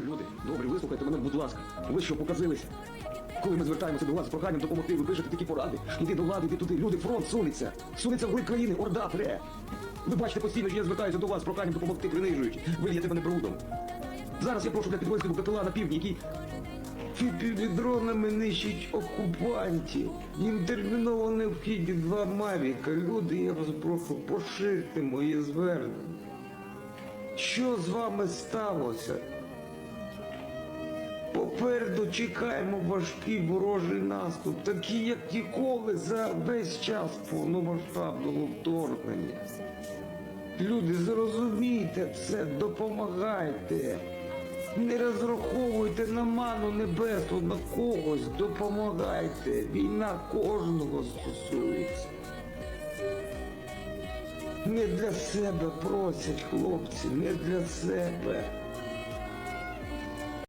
Люди, добре, вислухайте мене, будь ласка. Ви що показилися? Коли ми звертаємося до вас з проханням допомогти, ви пишете такі поради. Іди до влади, іди туди. Люди, фронт сунеться. Сунеться вглиб країни, орда пре. Ви бачите постійно, що я звертаюся до вас з проханням допомогти, принижуючи. Ви л'єте мене брудом. Зараз я прошу для підрозділу БПЛА на півдні, який Дронами нищить окупантів. Їм терміново необхідні два мавіка. Люди, я вас прошу, поширте моє звернення. Що з вами сталося? Попереду чекаємо важкий ворожий наступ, такий, як ніколи за весь час повномасштабного вторгнення. Люди, зрозумійте все, допомагайте. Не розраховуйте на ману небесну, на когось, допомагайте. Війна кожного стосується. Не для себе просять хлопці, не для себе.